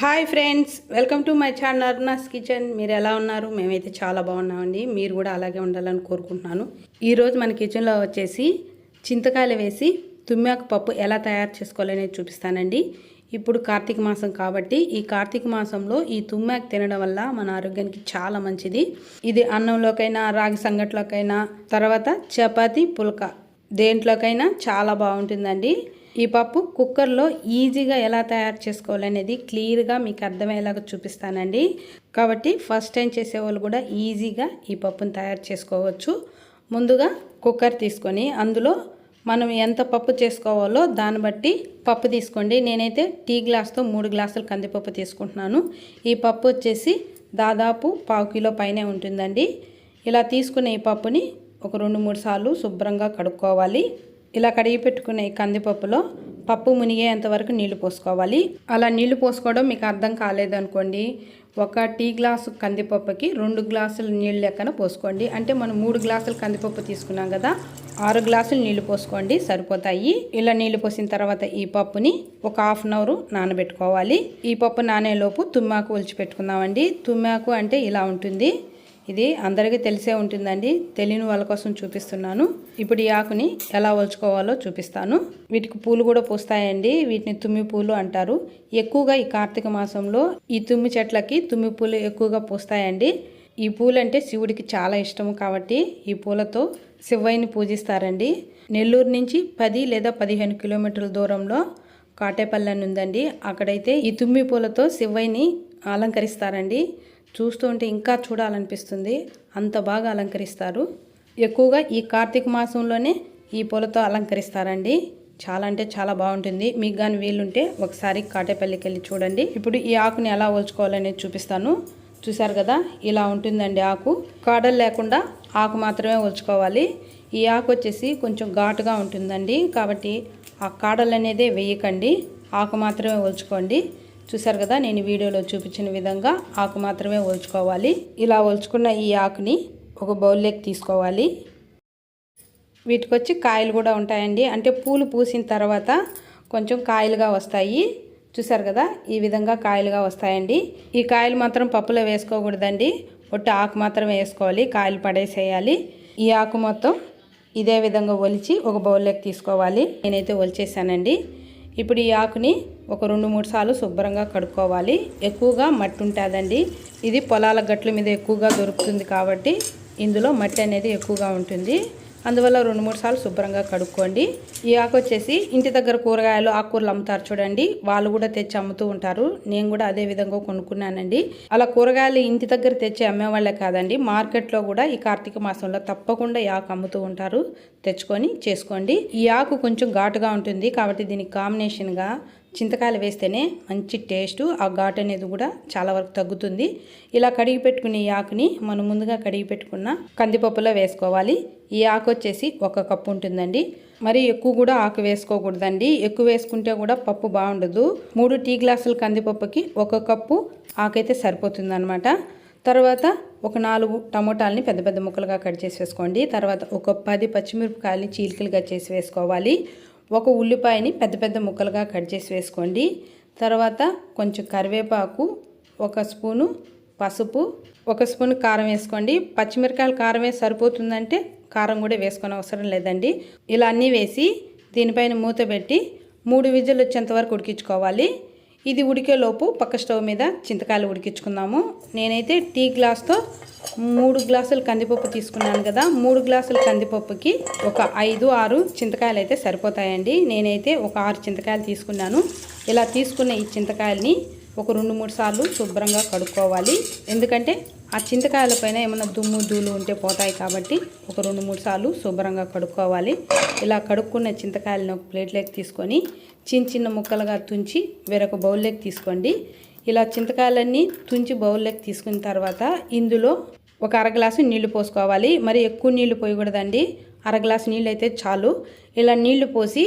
Hi friends welcome to my channel Aruna's kitchen. మీరు ఎలా ఉన్నారు? మేమైతే చాలా బాగున్నామండి. మీరు కూడా అలాగే ఉండాలని కోరుకుంటున్నాను. ఈరోజు మన కిచెన్లో వచ్చేసి చింతకాయలు వేసి తుమ్మాకు పప్పు ఎలా తయారు చేసుకోవాలనేది చూపిస్తానండి. ఇప్పుడు కార్తీక మాసం కాబట్టి ఈ కార్తీక మాసంలో ఈ తుమ్మాకు తినడం వల్ల మన ఆరోగ్యానికి చాలా మంచిది. ఇది అన్నంలోకైనా రాగి సంగట్లోకైనా తర్వాత చపాతి పుల్క దేంట్లోకైనా చాలా బాగుంటుందండి. ఈ పప్పు కుక్కర్లో ఈజీగా ఎలా తయారు చేసుకోవాలనేది క్లియర్గా మీకు అర్థమయ్యేలాగా చూపిస్తానండి. కాబట్టి ఫస్ట్ టైం చేసేవాళ్ళు కూడా ఈజీగా ఈ పప్పును తయారు చేసుకోవచ్చు. ముందుగా కుక్కర్ తీసుకొని అందులో మనం ఎంత పప్పు చేసుకోవాలో దాన్ని బట్టి పప్పు తీసుకోండి. నేనైతే టీ గ్లాస్తో మూడు గ్లాసులు కందిపప్పు తీసుకుంటున్నాను. ఈ పప్పు వచ్చేసి దాదాపు పావు కిలో పైనే ఉంటుందండి. ఇలా తీసుకునే ఈ పప్పుని ఒక రెండు మూడు సార్లు శుభ్రంగా కడుక్కోవాలి. ఇలా కడిగి పెట్టుకునే ఈ కందిపప్పులో పప్పు మునిగేంత వరకు నీళ్ళు పోసుకోవాలి. అలా నీళ్ళు పోసుకోవడం మీకు అర్థం కాలేదనుకోండి ఒక టీ గ్లాసు కందిపప్పుకి రెండు గ్లాసులు నీళ్ళు లెక్కన పోసుకోండి. అంటే మనం మూడు గ్లాసులు కందిపప్పు తీసుకున్నాం కదా ఆరు గ్లాసులు నీళ్ళు పోసుకోండి సరిపోతాయి. ఇలా నీళ్ళు పోసిన తర్వాత ఈ పప్పుని ఒక హాఫ్ అన్ అవర్ నానబెట్టుకోవాలి. ఈ పప్పు నానేలోపు తుమ్మాకు ఒలిచి పెట్టుకుందామండి. తుమ్మాకు అంటే ఇలా ఉంటుంది. ఇది అందరికీ తెలిసే ఉంటుందండి. తెలియని వాళ్ళ కోసం చూపిస్తున్నాను. ఇప్పుడు ఈ ఆకుని ఎలా ఒలుచుకోవాలో చూపిస్తాను. వీటికి పూలు కూడా పూస్తాయండి. వీటిని తుమ్మి పూలు అంటారు. ఎక్కువగా ఈ కార్తీక మాసంలో ఈ తుమ్మి చెట్లకి తుమ్మి పూలు ఎక్కువగా పూస్తాయండి. ఈ పూలంటే శివుడికి చాలా ఇష్టము కాబట్టి ఈ పూలతో శివయ్యని పూజిస్తారండి. నెల్లూరు నుంచి పది లేదా పదిహేను కిలోమీటర్ల దూరంలో కాటేపల్లి అని ఉందండి. అక్కడైతే ఈ తుమ్మి పూలతో శివయ్యని అలంకరిస్తారండి. చూస్తూ ఉంటే ఇంకా చూడాలనిపిస్తుంది. అంత బాగా అలంకరిస్తారు. ఎక్కువగా ఈ కార్తీక మాసంలోనే ఈ పూలతో అలంకరిస్తారండి. చాలా అంటే చాలా బాగుంటుంది. మీకు కానీ వీలుంటే ఒకసారి కాటేపల్లికి వెళ్ళి చూడండి. ఇప్పుడు ఈ ఆకుని ఎలా ఒలుచుకోవాలనేది చూపిస్తాను. చూసారు కదా ఇలా ఉంటుందండి ఆకు. కాడలు లేకుండా ఆకు మాత్రమే ఒలుచుకోవాలి. ఈ ఆకు వచ్చేసి కొంచెం ఘాటుగా ఉంటుందండి. కాబట్టి ఆ కాడలు అనేది వేయకండి. ఆకు మాత్రమే ఒలుచుకోండి. చూసారు కదా నేను వీడియోలో చూపించిన విధంగా ఆకు మాత్రమే ఒలుచుకోవాలి. ఇలా ఒలుచుకున్న ఈ ఆకుని ఒక బౌల్లోకి తీసుకోవాలి. వీటికొచ్చి కాయలు కూడా ఉంటాయండి. అంటే పూలు పూసిన తర్వాత కొంచెం కాయలుగా వస్తాయి. చూసారు కదా ఈ విధంగా కాయలుగా వస్తాయండి. ఈ కాయలు మాత్రం పప్పులో వేసుకోకూడదండి. ఒట్టి ఆకు మాత్రం వేసుకోవాలి కాయలు పడేసేయాలి. ఈ ఆకు మొత్తం ఇదే విధంగా ఒలిచి ఒక బౌల్లోకి తీసుకోవాలి. నేనైతే ఒలిచేసానండి. ఇప్పుడు ఈ ఆకుని ఒక రెండు మూడు సార్లు శుభ్రంగా కడుక్కోవాలి. ఎక్కువగా మట్టి ఉంటుందండి. ఇది పొలాల గట్ల మీద ఎక్కువగా దొరుకుతుంది కాబట్టి ఇందులో మట్టి అనేది ఎక్కువగా ఉంటుంది. అందువల్ల రెండు మూడు సార్లు శుభ్రంగా కడుక్కోండి. ఈ ఆకు వచ్చేసి ఇంటి దగ్గర కూరగాయలు ఆకుకూరలు అమ్ముతారు చూడండి. వాళ్ళు కూడా తెచ్చి అమ్ముతూ ఉంటారు. నేను కూడా అదే విధంగా కొనుక్కున్నానండి. అలా కూరగాయలు ఇంటి దగ్గర తెచ్చి అమ్మేవాళ్ళే కాదండి. మార్కెట్లో కూడా ఈ కార్తీక మాసంలో తప్పకుండా ఈ ఆకు అమ్ముతూ ఉంటారు. తెచ్చుకొని చేసుకోండి. ఈ ఆకు కొంచెం ఘాటుగా ఉంటుంది కాబట్టి దీనికి కాంబినేషన్గా చింతకాయలు వేస్తేనే మంచి టేస్ట్ ఆ ఘాటు అనేది కూడా చాలా వరకు తగ్గుతుంది. ఇలా కడిగి పెట్టుకునే ఈ ఆకుని మనం ముందుగా కడిగి పెట్టుకున్న కందిపప్పులో వేసుకోవాలి. ఈ ఆకు వచ్చేసి ఒక కప్పు ఉంటుందండి. మరి ఎక్కువ కూడా ఆకు వేసుకోకూడదండి. ఎక్కువ వేసుకుంటే కూడా పప్పు బాగుండదు. మూడు టీ గ్లాసుల కందిపప్పుకి ఒక కప్పు ఆకైతే సరిపోతుంది అనమాట తర్వాత ఒక నాలుగు టమోటాలని పెద్ద పెద్ద ముక్కలుగా కట్ చేసి వేసుకోండి. తర్వాత ఒక పది పచ్చిమిరపకాయలని చీలికలుగా చేసి వేసుకోవాలి. ఒక ఉల్లిపాయని పెద్ద పెద్ద ముక్కలుగా కట్ చేసి వేసుకోండి. తర్వాత కొంచెం కరివేపాకు ఒక స్పూను పసుపు ఒక స్పూన్ కారం వేసుకోండి. పచ్చిమిరకాయలు కారం సరిపోతుందంటే కారం కూడా వేసుకొని అవసరం లేదండి. ఇలా అన్నీ వేసి దీనిపైన మూత పెట్టి మూడు విజులు వచ్చేంత వరకు ఉడికించుకోవాలి. ఇది ఉడికేలోపు పక్క స్టవ్ మీద చింతకాయలు ఉడికించుకుందాము. నేనైతే టీ గ్లాస్తో మూడు గ్లాసులు కందిపప్పు తీసుకున్నాను కదా. మూడు గ్లాసుల కందిపప్పుకి ఒక ఐదు ఆరు చింతకాయలు అయితే సరిపోతాయండి. నేనైతే ఒక ఆరు చింతకాయలు తీసుకున్నాను. ఇలా తీసుకున్న ఈ చింతకాయలని ఒక రెండు మూడు సార్లు శుభ్రంగా కడుక్కోవాలి. ఎందుకంటే ఆ చింతకాయల పైన ఏమైనా దుమ్ము ధూళి ఉంటే పోతాయి కాబట్టి ఒక రెండు మూడు సార్లు శుభ్రంగా కడుక్కోవాలి. ఇలా కడుక్కున్న చింతకాయలను ఒక ప్లేట్లోకి తీసుకొని చిన్న చిన్న ముక్కలుగా తుంచి వేరొక బౌల్లోకి తీసుకోండి. ఇలా చింతకాయలన్నీ తుంచి బౌల్లోకి తీసుకున్న తర్వాత ఇందులో ఒక అర గ్లాసు నీళ్ళు పోసుకోవాలి. మరి ఎక్కువ నీళ్ళు పోయకూడదండి. అర గ్లాసు నీళ్ళు అయితే చాలు. ఇలా నీళ్ళు పోసి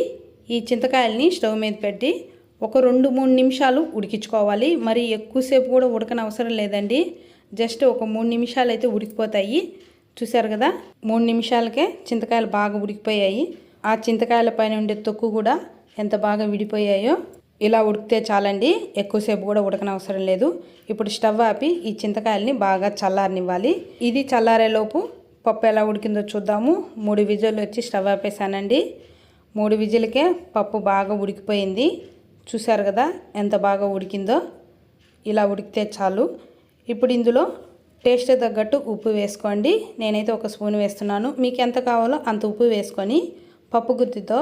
ఈ చింతకాయల్ని స్టవ్ మీద పెట్టి ఒక రెండు మూడు నిమిషాలు ఉడికించుకోవాలి. మరి ఎక్కువసేపు కూడా ఉడకని అవసరం లేదండి. జస్ట్ ఒక మూడు నిమిషాలు అయితే ఉడికిపోతాయి. చూసారు కదా? మూడు నిమిషాలకే చింతకాయలు బాగా ఉడికిపోయాయి. ఆ చింతకాయల పైన ఉండే తొక్కు కూడా ఎంత బాగా విడిపోయాయో ఇలా ఉడికితే చాలండి. ఎక్కువసేపు కూడా ఉడకనవసరం లేదు. ఇప్పుడు స్టవ్ ఆపి ఈ చింతకాయల్ని బాగా చల్లారనివ్వాలి. ఇది చల్లారేలోపు పప్పు ఎలా ఉడికిందో చూద్దాము. మూడు విజులు వచ్చి స్టవ్ ఆపేసానండి మూడు విజిలకే పప్పు బాగా ఉడికిపోయింది. చూశారు కదా ఎంత బాగా ఉడికిందో? ఇలా ఉడికితే చాలు. ఇప్పుడు ఇందులో టేస్ట్ తగ్గట్టు ఉప్పు వేసుకోండి. నేనైతే ఒక స్పూన్ వేస్తున్నాను. మీకు ఎంత కావాలో అంత ఉప్పు వేసుకొని పప్పు గుత్తితో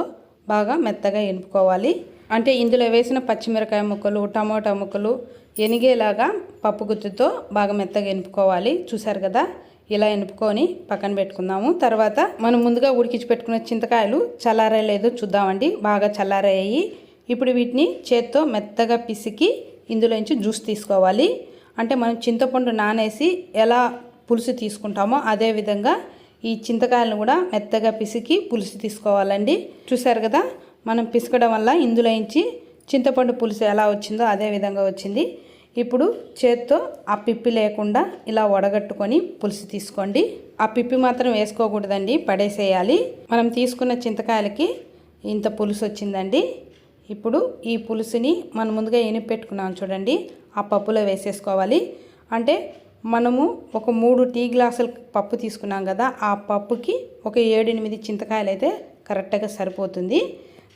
బాగా మెత్తగా ఎనుపుకోవాలి అంటే ఇందులో వేసిన పచ్చిమిరకాయ ముక్కలు టమోటా ముక్కలు ఎనిగేలాగా పప్పు గుత్తితో బాగా మెత్తగా ఎనుపుకోవాలి చూసారు కదా? ఇలా ఎనుపుకొని పక్కన పెట్టుకుందాము. తర్వాత మనం ముందుగా ఉడికించి పెట్టుకున్న చింతకాయలు చల్లారలేదో. చూద్దామండి. బాగా చల్లారయ్యాయి ఇప్పుడు వీటిని చేత్తో మెత్తగా పిసికి ఇందులోంచి జ్యూస్ తీసుకోవాలి. అంటే మనం చింతపండు నానేసి ఎలా పులుసు తీసుకుంటామో అదే విధంగా ఈ చింతకాయలను కూడా మెత్తగా పిసికి పులుసు తీసుకోవాలండి. చూసారు కదా మనం పిసకడం వల్ల ఇందులోంచి చింతపండు పులుసు ఎలా వచ్చిందో అదే విధంగా వచ్చింది. ఇప్పుడు చేత్తో ఆ పిప్పి లేకుండా ఇలా వడగట్టుకొని పులుసు తీసుకోండి. ఆ పిప్పి మాత్రం వేసుకోకూడదండి పడేసేయాలి. మనం తీసుకున్న చింతకాయలకి ఇంత పులుసు వచ్చిందండి. ఇప్పుడు ఈ పులుసుని మనం ముందుగా ఎనిపి పెట్టుకున్నాం చూడండి. ఆ పప్పులో వేసేసుకోవాలి. అంటే మనము ఒక మూడు టీ గ్లాసులు పప్పు తీసుకున్నాం కదా ఆ పప్పుకి ఒక ఏడెనిమిది చింతకాయలు అయితే కరెక్ట్గా సరిపోతుంది.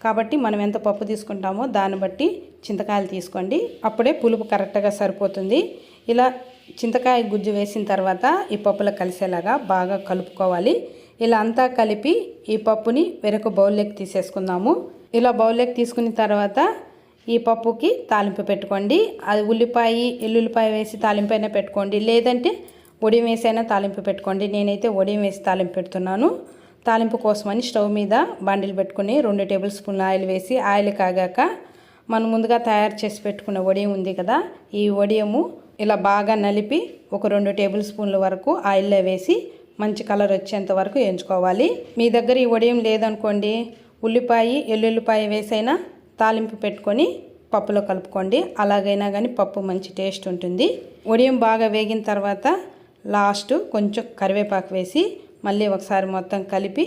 కాబట్టి మనం ఎంత పప్పు తీసుకుంటామో దాన్ని బట్టి చింతకాయలు తీసుకోండి. అప్పుడే పులుపు కరెక్ట్గా సరిపోతుంది. ఇలా చింతకాయ గుజ్జు వేసిన తర్వాత ఈ పప్పులో కలిసేలాగా బాగా కలుపుకోవాలి. ఇలా అంతా కలిపి ఈ పప్పుని వేరొక బౌల్లోకి తీసేసుకుందాము. ఇలా బౌల్లోకి తీసుకున్న తర్వాత ఈ పప్పుకి తాలింపు పెట్టుకోండి. అది ఉల్లిపాయ ఎల్లుల్లిపాయ వేసి తాలింపు అయినా పెట్టుకోండి. లేదంటే ఒడియం వేసైనా తాలింపు పెట్టుకోండి. నేనైతే ఒడియం వేసి తాలింపు పెడుతున్నాను. తాలింపు కోసమని స్టవ్ మీద బండిలు పెట్టుకుని రెండు టేబుల్ స్పూన్ల ఆయిల్ వేసి ఆయిల్ కాగాక మనం ముందుగా తయారు చేసి పెట్టుకున్న వడియం ఉంది కదా ఈ వడియము ఇలా బాగా నలిపి ఒక రెండు టేబుల్ స్పూన్ల వరకు ఆయిల్లో వేసి మంచి కలర్ వచ్చేంత వరకు ఎంచుకోవాలి. మీ దగ్గర ఈ వడియం లేదనుకోండి ఉల్లిపాయ ఎల్లుల్లిపాయ వేసైనా తాలింపు పెట్టుకొని పప్పులో కలుపుకోండి. అలాగైనా కానీ పప్పు మంచి టేస్ట్ ఉంటుంది. వడియం బాగా వేగిన తర్వాత లాస్ట్ కొంచెం కరివేపాకు వేసి మళ్ళీ ఒకసారి మొత్తం కలిపి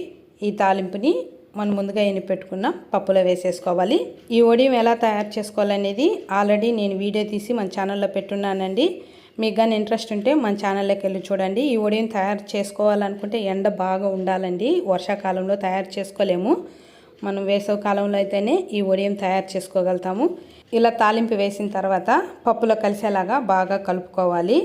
ఈ తాలింపుని మనం ముందుగా ఎన్ని పెట్టుకున్న పప్పులో వేసేసుకోవాలి. ఈ వడియం ఎలా తయారు చేసుకోవాలనేది ఆల్రెడీ నేను వీడియో తీసి మన ఛానల్లో పెట్టున్నానండి. మీకు కానీ ఇంట్రెస్ట్ ఉంటే మన ఛానల్లోకి వెళ్ళి చూడండి. ఈ వడియం తయారు చేసుకోవాలనుకుంటే ఎండ బాగా ఉండాలండి. వర్షాకాలంలో తయారు చేసుకోలేము. మనం వేసవి కాలంలో అయితేనే ఈ వడియం తయారు చేసుకోగలుగుతాము. ఇలా తాలింపు వేసిన తర్వాత పప్పులో కలిసేలాగా బాగా కలుపుకోవాలి.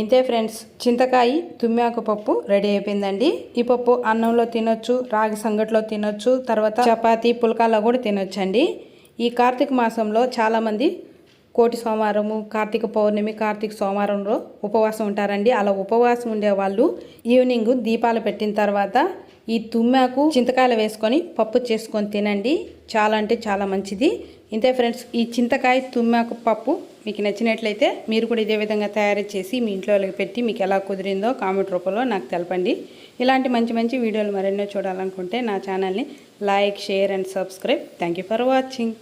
ఇంతే ఫ్రెండ్స్ చింతకాయ తుమ్మాకు పప్పు రెడీ అయిపోయిందండి. ఈ పప్పు అన్నంలో తినొచ్చు రాగి సంగట్లో తినొచ్చు తర్వాత చపాతీ పుల్కాలో కూడా తినొచ్చండి. ఈ కార్తీక మాసంలో చాలామంది కోటి సోమవారము కార్తీక పౌర్ణమి కార్తీక సోమవారంలో ఉపవాసం ఉంటారండి. అలా ఉపవాసం ఉండే వాళ్ళు ఈవినింగ్ దీపాలు పెట్టిన తర్వాత ఈ తుమ్మాకు చింతకాయలు వేసుకొని పప్పు చేసుకొని తినండి. చాలా అంటే చాలా మంచిది. ఇంతే ఫ్రెండ్స్ ఈ చింతకాయ తుమ్మాకు పప్పు మీకు నచ్చినట్లయితే మీరు కూడా ఇదే విధంగా తయారు చేసి మీ ఇంట్లో పెట్టి మీకు ఎలా కుదిరిందో కామెంట్ రూపంలో నాకు తెలపండి. ఇలాంటి మంచి మంచి వీడియోలు మరెన్నో చూడాలనుకుంటే నా ఛానల్ని like share and subscribe. Thank you for watching.